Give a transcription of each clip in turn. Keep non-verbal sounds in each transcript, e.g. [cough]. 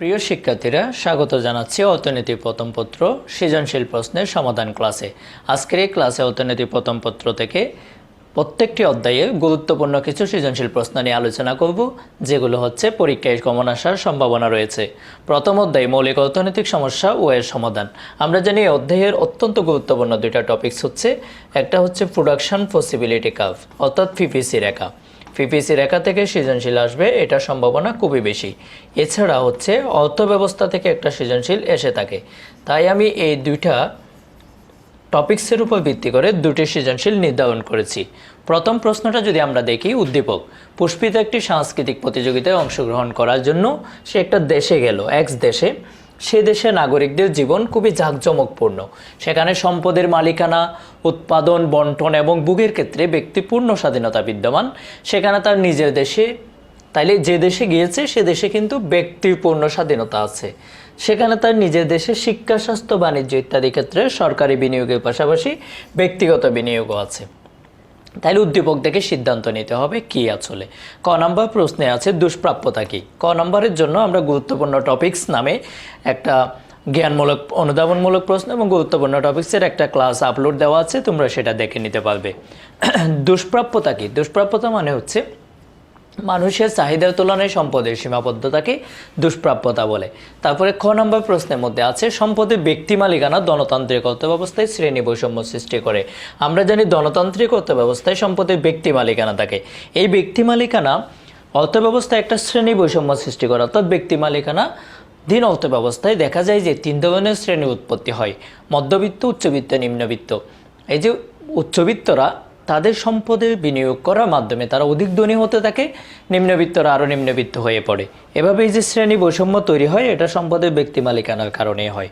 প্রিয় শিক্ষার্থীরা, স্বাগত জানাচ্ছি অর্থনীতি প্রথম পত্র, সৃজনশীল প্রশ্নের সমাধান ক্লাসে। আজকের এই ক্লাসে অর্থনীতি প্রথম পত্র থেকে প্রত্যেকটি অধ্যায়ে গুরুত্বপূর্ণ কিছু সৃজনশীল প্রশ্ন নিয়ে আলোচনা করব, যেগুলো হচ্ছে পরীক্ষায় কমন আসার সম্ভাবনা রয়েছে। প্রথম অধ্যায়, মৌলিক অর্থনৈতিক সমস্যা ও এর সমাধান। আমরা জানি অধ্যায়ের অত্যন্ত গুরুত্বপূর্ণ দুইটা টপিকস হচ্ছে, একটা হচ্ছে প্রোডাকশন পসিবিলিটি কার্ভ অর্থাৎ পিপিসি রেখা। পিপিসি রেখা থেকে সৃজনশীল আসবে, এটার সম্ভাবনা খুবই বেশি। এছাড়া হচ্ছে অর্থব্যবস্থা থেকে একটা সৃজনশীল এসে থাকে। তাই আমি এই দুইটা টপিকসের উপর ভিত্তি করে দুটি সৃজনশীল নির্ধারণ করেছি। প্রথম প্রশ্নটা যদি আমরা দেখি, উদ্দীপক, পুষ্পিত একটি সাংস্কৃতিক প্রতিযোগিতায় অংশগ্রহণ করার জন্য সে একটা দেশে গেল এক্স দেশে সে দেশে নাগরিকদের জীবন খুবই জাঁকজমকপূর্ণ। সেখানে সম্পদের মালিকানা, উৎপাদন, বন্টন এবং ভোগের ক্ষেত্রে ব্যক্তিপূর্ণ স্বাধীনতা বিদ্যমান। সেখানে তার নিজের দেশে, তাইলে যে দেশে গিয়েছে, সে দেশে কিন্তু ব্যক্তিপূর্ণ স্বাধীনতা আছে। সেখানে তার নিজের দেশে শিক্ষা, স্বাস্থ্য, বাণিজ্য ইত্যাদি ক্ষেত্রে সরকারি বিনিয়োগের পাশাপাশি ব্যক্তিগত বিনিয়োগও আছে। তাহলে উদ্দীপক দেখে সিদ্ধান্ত নিতে হবে কি আসলে? ক নম্বর প্রশ্নে আছে দুষ্প্রাপ্যতা কি? ক নম্বরের জন্য আমরা গুরুত্বপূর্ণ টপিক্স নামে একটা জ্ঞানমূলক, অনুধাবনমূলক প্রশ্ন এবং গুরুত্বপূর্ণ টপিক্সের একটা ক্লাস আপলোড দেওয়া আছে, তোমরা সেটা দেখে নিতে পারবে। [clears throat] দুষ্প্রাপ্যতা কি? দুষ্প্রাপ্যতা মানে হচ্ছে মানুষের চাহিদার তুলনায় সম্পদের সীমাবদ্ধতাকে দুষ্প্রাপ্যতা বলে। তারপরে খ নম্বর প্রশ্নের মধ্যে আছে, সম্পদের ব্যক্তি মালিকানা গণতান্ত্রিক অর্থব্যবস্থায় শ্রেণি বৈষম্য সৃষ্টি করে। আমরা জানি গণতান্ত্রিক অর্থব্যবস্থায় সম্পদের ব্যক্তি মালিকানা থাকে। এই ব্যক্তি মালিকানা অর্থব্যবস্থায় একটা শ্রেণি বৈষম্য সৃষ্টি করে, অর্থাৎ ব্যক্তি মালিকানা দিন অর্থব্যবস্থায় দেখা যায় যে তিন ধরনের শ্রেণি উৎপত্তি হয়, মধ্যবিত্ত, উচ্চবিত্ত, নিম্নবিত্ত। এই যে উচ্চবিত্তরা তাদের সম্পদে বিনিয়োগ করার মাধ্যমে তারা অধিক ধনী হতে থাকে, নিম্নবিত্তরা আরও নিম্নবিত্ত হয়ে পড়ে। এভাবে এই যে শ্রেণি বৈষম্য তৈরি হয়, এটা সম্পদের ব্যক্তি মালিকানার কারণে হয়।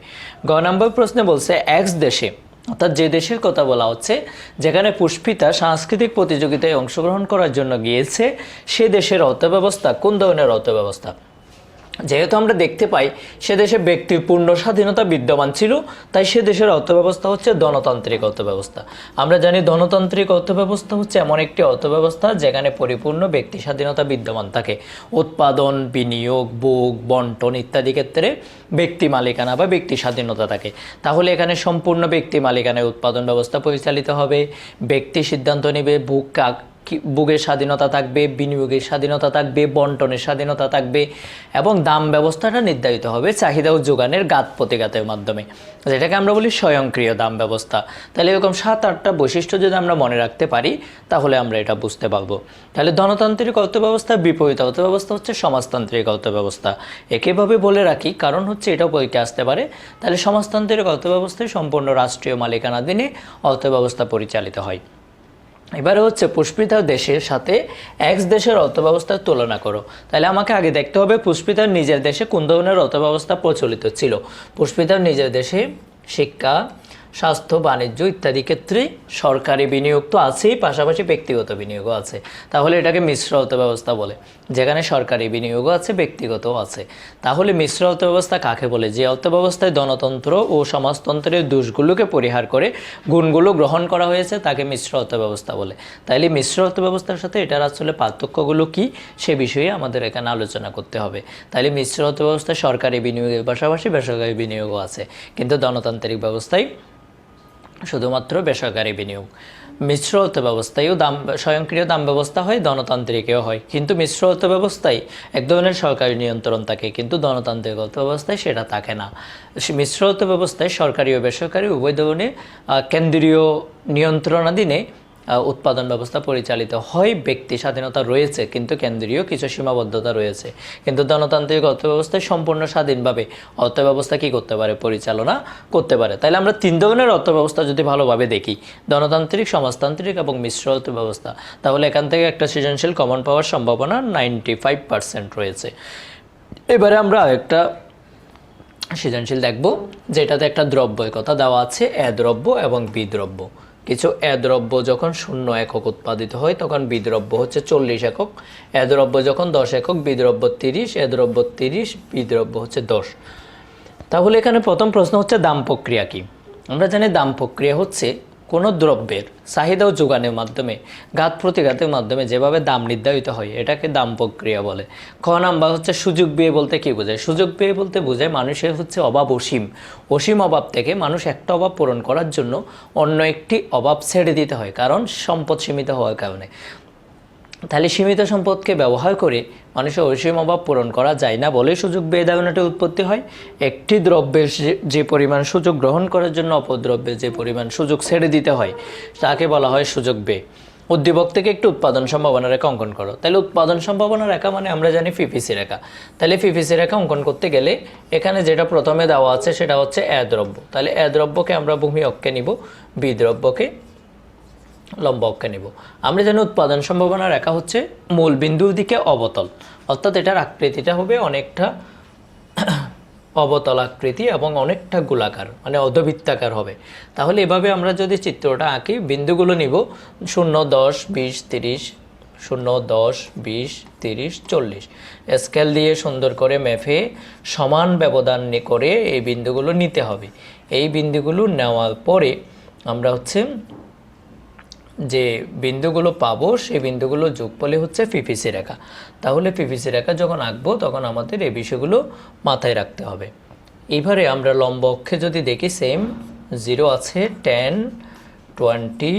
গ নম্বর প্রশ্নে বলছে, এক্স দেশে অর্থাৎ যে দেশের কথা বলা হচ্ছে, যেখানে পুষ্পিতা সাংস্কৃতিক প্রতিযোগিতায় অংশগ্রহণ করার জন্য গিয়েছে, সে দেশের অর্থব্যবস্থা, কোন ধরনের অর্থব্যবস্থা? যেহেতু আমরা দেখতে পাই সে দেশে ব্যক্তির পূর্ণ স্বাধীনতা বিদ্যমান ছিল, তাই সে দেশের অর্থব্যবস্থা হচ্ছে গণতান্ত্রিক অর্থব্যবস্থা। আমরা জানি গণতান্ত্রিক অর্থব্যবস্থা হচ্ছে এমন একটি অর্থব্যবস্থা যেখানে পরিপূর্ণ ব্যক্তি স্বাধীনতা বিদ্যমান থাকে। উৎপাদন, বিনিয়োগ, ভোগ, বন্টন ইত্যাদি ক্ষেত্রে ব্যক্তি মালিকানা বা ব্যক্তি স্বাধীনতা থাকে। তাহলে এখানে সম্পূর্ণ ব্যক্তি মালিকানায় উৎপাদন ব্যবস্থা পরিচালিত হবে। ব্যক্তি সিদ্ধান্ত নেবে ভোগ, কাক ভোগের স্বাধীনতা থাকবে, বিনিয়োগের স্বাধীনতা থাকবে, বন্টনের স্বাধীনতা থাকবে এবং দাম ব্যবস্থাটা নির্ধারিত হবে চাহিদা ও যোগানের গাত প্রতিঘাতের মাধ্যমে। যেটাকে আমরা বলি স্বয়ংক্রিয় দাম ব্যবস্থা। তাহলে এরকম সাত, আটটা বৈশিষ্ট্য যদি আমরা মনে রাখতে পারি, তাহলে আমরা এটা বুঝতে পারব। তাহলে ধনতান্ত্রিক অর্থব্যবস্থার বিপরীত অর্থব্যবস্থা হচ্ছে সমাজতান্ত্রিক অর্থব্যবস্থা। একেভাবে বলে রাখি, কারণ হচ্ছে এটাও পরীক্ষা আসতে পারে, তাহলে সমাজতান্ত্রিক অর্থব্যবস্থায় সম্পূর্ণ রাষ্ট্রীয় মালিকানাধীনে অর্থব্যবস্থা পরিচালিত হয়। এবারে হচ্ছে পুষ্পিতা দেশের সাথে এক্স দেশের অর্থব্যবস্থার তুলনা করো। তাহলে আমাকে আগে দেখতে হবে পুষ্পিতার নিজের দেশে কোন ধরনের অর্থব্যবস্থা প্রচলিত ছিল। পুষ্পিতার নিজের দেশে শিক্ষা স্বাস্থ্য, বাণিজ্য ইত্যাদি ক্ষেত্রে সরকারি বিনিয়োগ তো আছেই, পাশাপাশি ব্যক্তিগত বিনিয়োগও আছে। তাহলে এটাকে মিশ্র অর্থব্যবস্থা বলে, যেখানে সরকারি বিনিয়োগও আছে, ব্যক্তিগতও আছে। তাহলে মিশ্র অর্থব্যবস্থা কাকে বলে? যে অর্থব্যবস্থায় গণতন্ত্র ও সমাজতন্ত্রের দোষগুলোকে পরিহার করে গুণগুলো গ্রহণ করা হয়েছে, তাকে মিশ্র অর্থব্যবস্থা বলে। তাইলে মিশ্র অর্থব্যবস্থার সাথে এটার আসলে পার্থক্যগুলো কি? সে বিষয়ে আমাদের এখানে আলোচনা করতে হবে। তাইলে মিশ্র অর্থব্যবস্থায় সরকারি বিনিয়োগের পাশাপাশি বেসরকারি বিনিয়োগও আছে। কিন্তু গণতান্ত্রিক ব্যবস্থায় শুধুমাত্র বেসরকারি বিনিয়োগ। মিশ্র অর্থব্যবস্থায়ও দাম, স্বয়ংক্রিয় দাম ব্যবস্থা হয়, গণতান্ত্রিকেও হয়। কিন্তু মিশ্র অর্থব্যবস্থায় এক ধরনের সরকারি নিয়ন্ত্রণ থাকে, কিন্তু গণতান্ত্রিক অর্থব্যবস্থায় সেটা থাকে না। মিশ্র অর্থব্যবস্থায় সরকারি ও বেসরকারি উভয় ধরনের কেন্দ্রীয় নিয়ন্ত্রণাধীনে উৎপাদন ব্যবস্থা পরিচালিত হয়, ব্যক্তি স্বাধীনতা রয়েছে, কিন্তু কেন্দ্রীয় কিছু সীমাবদ্ধতা রয়েছে। কিন্তু গণতান্ত্রিক অর্থব্যবস্থায় সম্পূর্ণ স্বাধীনভাবে অর্থব্যবস্থা কি করতে পারে, পরিচালনা করতে পারে? তাহলে আমরা তিন ধরনের অর্থব্যবস্থা যদি ভালোভাবে দেখি, গণতান্ত্রিক, সমাজতান্ত্রিক এবং মিশ্র অর্থব্যবস্থা, তাহলে এখান থেকে একটা সৃজনশীল কমন পাওয়ার সম্ভাবনা নাইনটি ফাইভ পার্সেন্ট রয়েছে। এবারে আমরা একটা সৃজনশীল দেখব, যেটাতে একটা দ্রব্যের কথা দেওয়া আছে, এ দ্রব্য এবং বি দ্রব্য। কিছু এদ্রব্য দ্রব্য যখন শূন্য একক উৎপাদিত হয়, তখন বিদ্রব্য হচ্ছে চল্লিশ একক। এ দ্রব্য যখন দশ একক, বিদ্রব্য তিরিশ এ দ্রব্য তিরিশ, বিদ্রব্য হচ্ছে দশ। তাহলে এখানে প্রথম প্রশ্ন হচ্ছে দাম প্রক্রিয়া কি? আমরা জানি দাম প্রক্রিয়া হচ্ছে কোনো দ্রব্যের চাহিদা ও যোগানের মাধ্যমে, ঘাত প্রতিঘাতের মাধ্যমে যেভাবে দাম নির্ধারিত হয়, এটাকে দাম প্রক্রিয়া বলে। খ নাম্বার হচ্ছে সুযোগ বিয়ে বলতে কী বোঝায়? সুযোগ বিয়ে বলতে বোঝায় মানুষের হচ্ছে অভাব অসীম। অসীম অভাব থেকে মানুষ একটা অভাব পূরণ করার জন্য অন্য একটি অভাব ছেড়ে দিতে হয়, কারণ সম্পদ সীমিত হওয়ার কারণে। তাহলে সীমিত সম্পদকে ব্যবহার করে মানুষের অসীম অভাব পূরণ করা যায় না বলে সুযোগ ব্যয় উৎপত্তি হয়। একটি দ্রব্যের যে- পরিমাণ সুযোগ গ্রহণ করার জন্য অপদ্রব্যের যে পরিমাণ সুযোগ ছেড়ে দিতে হয়, তাকে বলা হয় সুযোগ বে উদ্দীপক থেকে একটু উৎপাদন সম্ভাবনা রেখা অঙ্কন করো। তাহলে উৎপাদন সম্ভাবনা রেখা মানে আমরা জানি পিপিসি রেখা। তাহলে পিপিসি রেখা অঙ্কন করতে গেলে এখানে যেটা প্রথমে দেওয়া আছে সেটা হচ্ছে এ দ্রব্য। তাহলে এ দ্রব্যকে আমরা ভূমি অক্ষে নিব, বি দ্রব্যকে লম্ব অক্ষে নিব। আমরা জানি উৎপাদন সম্ভাবনা রেখা হচ্ছে মূল বিন্দুর দিকে অবতল। অর্থাৎ এটার আকৃতিটা হবে অনেকটা অবতল আকৃতি এবং অনেকটা গোলাকার মানে অর্ধবৃত্তাকার হবে। তাহলে এভাবে আমরা যদি চিত্রটা আঁকি, বিন্দুগুলো নিব, শূন্য, দশ, বিশ, তিরিশ, শূন্য, দশ, বিশ, তিরিশ, চল্লিশ। স্কেল দিয়ে সুন্দর করে মেপে সমান ব্যবধান করে এই বিন্দুগুলো নিতে হবে। এই বিন্দুগুলো নেওয়ার পরে আমরা হচ্ছে যে বিন্দুগুলো পাবো, সেই বিন্দুগুলো যোগফলে হচ্ছে পিপিসি রেখা। তাহলে পিপিসি রেখা যখন আঁকবো, তখন আমাদের এই বিষয়গুলো মাথায় রাখতে হবে। এবারে আমরা লম্ব অক্ষে যদি দেখি সেম জিরো আছে টেন টোয়েন্টি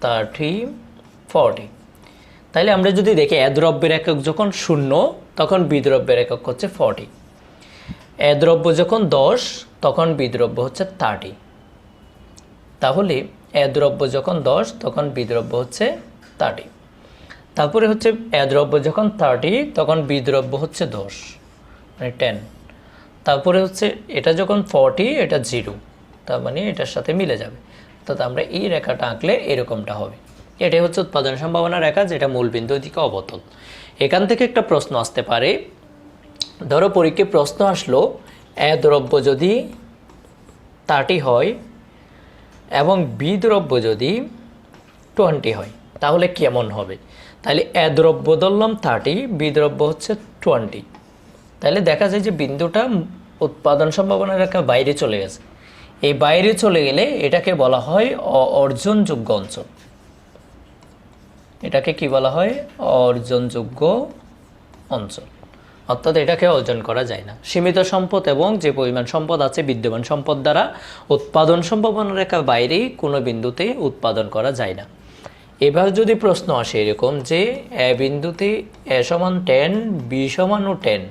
থার্টি ফর্টি তাইলে আমরা যদি দেখি দ্রব্যের একক যখন শূন্য, তখন বিদ্রব্যের একক হচ্ছে ফর্টি দ্রব্য যখন দশ, তখন বিদ্রব্য হচ্ছে থার্টি তাহলে দ্রব্য যখন দশ, তখন বিদ্রব্য হচ্ছে থার্টি তারপরে হচ্ছে দ্রব্য যখন থার্টি তখন বিদ্রব্য হচ্ছে দশ মানে টেন তারপরে হচ্ছে এটা যখন ফর্টি এটা জিরো তার মানে এটার সাথে মিলে যাবে। অর্থাৎ আমরা এই রেখাটা আঁকলে এরকমটা হবে। এটাই হচ্ছে উৎপাদন সম্ভাবনা রেখা, যেটা মূল বিন্দু দিকে অবতল। এখান থেকে একটা প্রশ্ন আসতে পারে। ধরো পরীক্ষায় প্রশ্ন আসলো, এ দ্রব্য যদি থার্টি হয় এবং বি দ্রব্য যদি টোয়েন্টি হয়, তাহলে কেমন হবে? তাহলে এ দ্রব্য ধরলাম থার্টি বি দ্রব্য হচ্ছে টোয়েন্টি তাহলে দেখা যায় যে বিন্দুটা উৎপাদন সম্ভাবনা রেখা বাইরে চলে গেছে। এই বাইরে চলে গেলে এটাকে বলা হয় অর্জনযোগ্য অঞ্চল। এটাকে কি বলা হয়? অর্জনযোগ্য অঞ্চল। অর্থাৎ এটাকে অর্জন করা যায় না। সীমিত সম্পদ এবং যে পরিমাণ সম্পদ আছে, বিদ্যমান সম্পদ দ্বারা উৎপাদন সম্ভাবনা রেখার বাইরেই কোনো বিন্দুতে উৎপাদন করা যায় না। এবার যদি প্রশ্ন আসে এরকম যে, এ বিন্দুতে এ সমান টেন বি সমানও টেন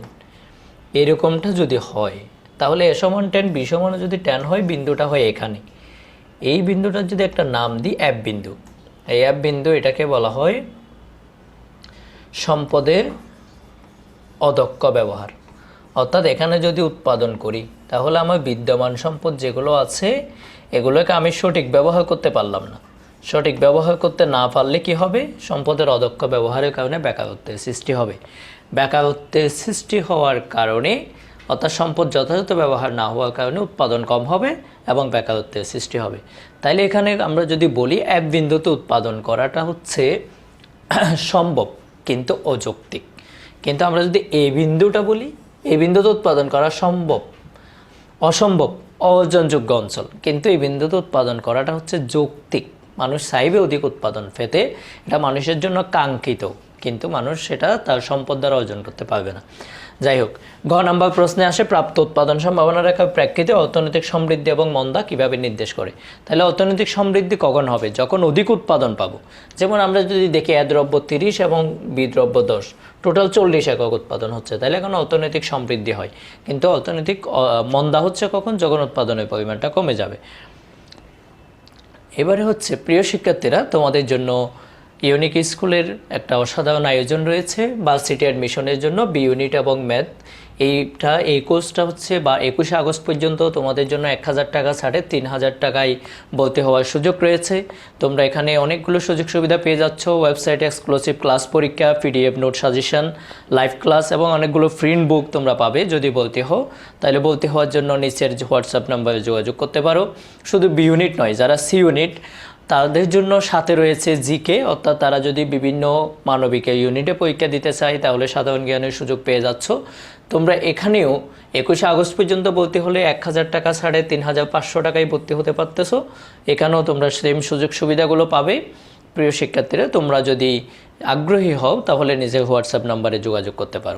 এরকমটা যদি হয়, তাহলে এ সমান টেন বি সমানও যদি টেন হয়, বিন্দুটা হয় এখানে। এই বিন্দুটার যদি একটা নাম দিই অ্যাপ বিন্দু। এই অ্যাপ বিন্দু এটাকে বলা হয় সম্পদের অদক্ষ ব্যবহার। অর্থাৎ এখানে যদি উৎপাদন করি, তাহলে আমার বিদ্যমান সম্পদ যেগুলো আছে, এগুলোকে আমি সঠিক ব্যবহার করতে পারলাম না। সঠিক ব্যবহার করতে না পারলে কি হবে? সম্পদের অদক্ষ ব্যবহারের কারণে বেকারত্বের সৃষ্টি হবে। বেকারত্বের সৃষ্টি হওয়ার কারণে, অর্থাৎ সম্পদ যথাযথ ব্যবহার না হওয়ার কারণে উৎপাদন কম হবে এবং বেকারত্বের সৃষ্টি হবে। তাইলে এখানে আমরা যদি বলি, এক বিন্দুতে উৎপাদন করাটা হচ্ছে [clears throat] সম্ভব কিন্তু অযৌক্তিক। কিন্তু আমরা যদি এ বিন্দুটা বলি এই বিন্দুতে উৎপাদন করা সম্ভব, অসম্ভব, অর্জনযোগ্য অঞ্চল। কিন্তু এই বিন্দুতে উৎপাদন করাটা হচ্ছে যৌক্তিক। মানুষ চাইবে অধিক উৎপাদন পেতে, এটা মানুষের জন্য কাঙ্ক্ষিত। কিন্তু মানুষ সেটা তার সম্পদ দ্বারা অর্জন করতে পারবে না। যাই হোক, ঘ নাম্বার প্রশ্নে আসে, প্রাপ্ত উৎপাদন সম্ভাবনা রেখার প্রেক্ষিতে অর্থনৈতিক সমৃদ্ধি এবং মন্দা কীভাবে নির্দেশ করে? তাহলে অর্থনৈতিক সমৃদ্ধি কখন হবে? যখন অধিক উৎপাদন পাবো। যেমন আমরা যদি দেখি দ্রব্য তিরিশ এবং বি দ্রব্য দশ, টোটাল চল্লিশ একক উৎপাদন হচ্ছে, তাহলে এখন অর্থনৈতিক সমৃদ্ধি হয়। কিন্তু অর্থনৈতিক মন্দা হচ্ছে কখন? যখন উৎপাদনের পরিমাণটা কমে যাবে। এবারে হচ্ছে, প্রিয় শিক্ষার্থীরা, তোমাদের জন্য ইউনিক স্কুলের একটা অসাধারণ আয়োজন রয়েছে ভার্সিটি অ্যাডমিশনের জন্য বি ইউনিট এবং ম্যাথ। এইটা, এই কোর্সটা হচ্ছে বা একুশে আগস্ট পর্যন্ত তোমাদের জন্য এক হাজার টাকা ছাড়ে, তিন হাজার টাকায় ভর্তি হওয়ার সুযোগ রয়েছে। তোমরা এখানে অনেকগুলো সুযোগ সুবিধা পেয়ে যাচ্ছ, ওয়েবসাইটে এক্সক্লুসিভ ক্লাস পরীক্ষা PDF note suggestion live class এবং অনেকগুলো ফ্রিন বুক তোমরা পাবে যদি বলতে হও। তাহলে বলতে হওয়ার জন্য নিচের হোয়াটসঅ্যাপ নাম্বারে যোগাযোগ করতে পারো। শুধু বি ইউনিট নয়, যারা সি ইউনিট তাদের জন্য সাথে রয়েছে জিকে অর্থাৎ তারা যদি বিভিন্ন মানবিকের ইউনিটে পরীক্ষা দিতে চায়, তাহলে সাধারণ জ্ঞানের সুযোগ পেয়ে যাচ্ছ। তোমরা এখানেও একুশে আগস্ট পর্যন্ত ভর্তি হলে এক হাজার টাকা ছাড়ে তিন হাজার পাঁচশো টাকায় ভর্তি হতে পারতেছো। এখানেও তোমরা সেম সুযোগ সুবিধাগুলো পাবে। প্রিয় শিক্ষার্থীরা, তোমরা যদি আগ্রহী হও, তাহলে নিজের হোয়াটসঅ্যাপ নাম্বারে যোগাযোগ করতে পারো।